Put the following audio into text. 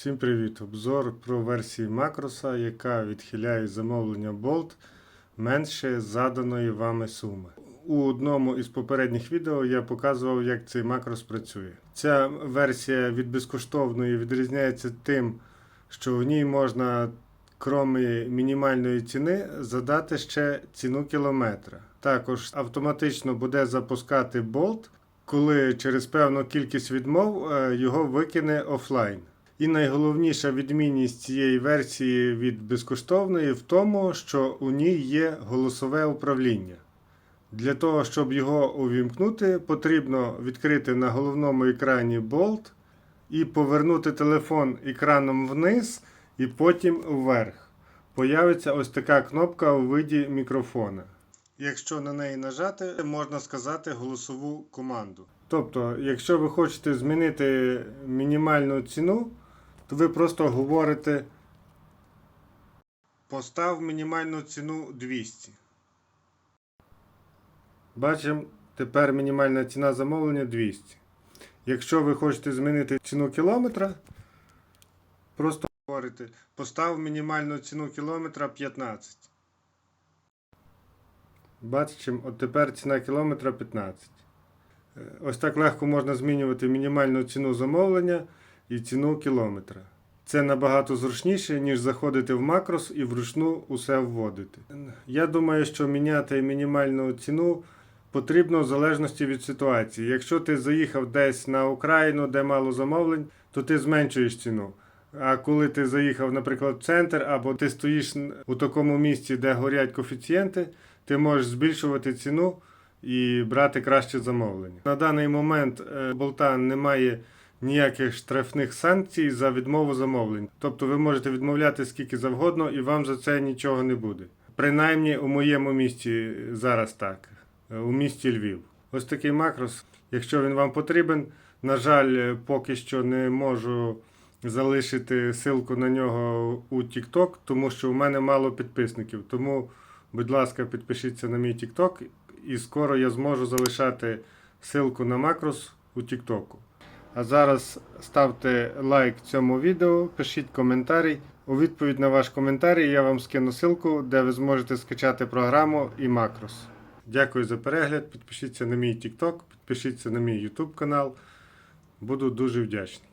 Всім привіт! Обзор про версію макроса, яка відхиляє замовлення Bolt менше заданої вами суми. У одному із попередніх відео я показував, як цей макрос працює. Ця версія від безкоштовної відрізняється тим, що в ній можна, крім мінімальної ціни, задати ще ціну кілометра. Також автоматично буде запускати Bolt, коли через певну кількість відмов е, його викине офлайн. І найголовніша відмінність цієї версії від безкоштовної в тому, що у ній є голосове управління. Для того, щоб його увімкнути, потрібно відкрити на головному екрані Bolt і повернути телефон екраном вниз і потім вверх. Появиться ось така кнопка у виді мікрофона. Якщо на неї нажати, можна сказати голосову команду. Тобто, якщо ви хочете змінити мінімальну ціну, то ви просто говорите постав мінімальну ціну 200. Бачимо, тепер мінімальна ціна замовлення 200. Якщо ви хочете змінити ціну кілометра, просто говорите постав мінімальну ціну кілометра 15. Бачимо, от тепер ціна кілометра 15. Е, Ось так легко можна змінювати мінімальну ціну замовлення і ціну кілометра. Це набагато зручніше, ніж заходити в макрос і вручну усе вводити. Я думаю, що міняти мінімальну ціну потрібно в залежності від ситуації. Якщо ти заїхав десь на Україну, де мало замовлень, то ти зменшуєш ціну. А коли ти заїхав, наприклад, в центр, або ти стоїш у такому місці, де горять коефіцієнти, ти можеш збільшувати ціну і брати краще замовлення. На даний момент е, болта немає ніяких штрафних санкцій за відмову замовлень. Тобто ви можете відмовляти скільки завгодно, і вам за це нічого не буде. Принаймні у моєму місті зараз так, у місті Львів. Ось такий макрос. Якщо він вам потрібен, на жаль, поки що не можу залишити ссылку на нього у TikTok, тому що у мене мало підписників. Тому, будь ласка, підпишіться на мій TikTok, і скоро я зможу залишати ссылку на макрос у TikTok. А зараз ставте лайк цьому відео, пишіть коментарі. У відповідь на ваш коментар я вам скину ссылку, де ви зможете скачати програму і макрос. Дякую за перегляд. Підпишіться на мій TikTok, підпишіться на мій YouTube канал. Буду дуже вдячний.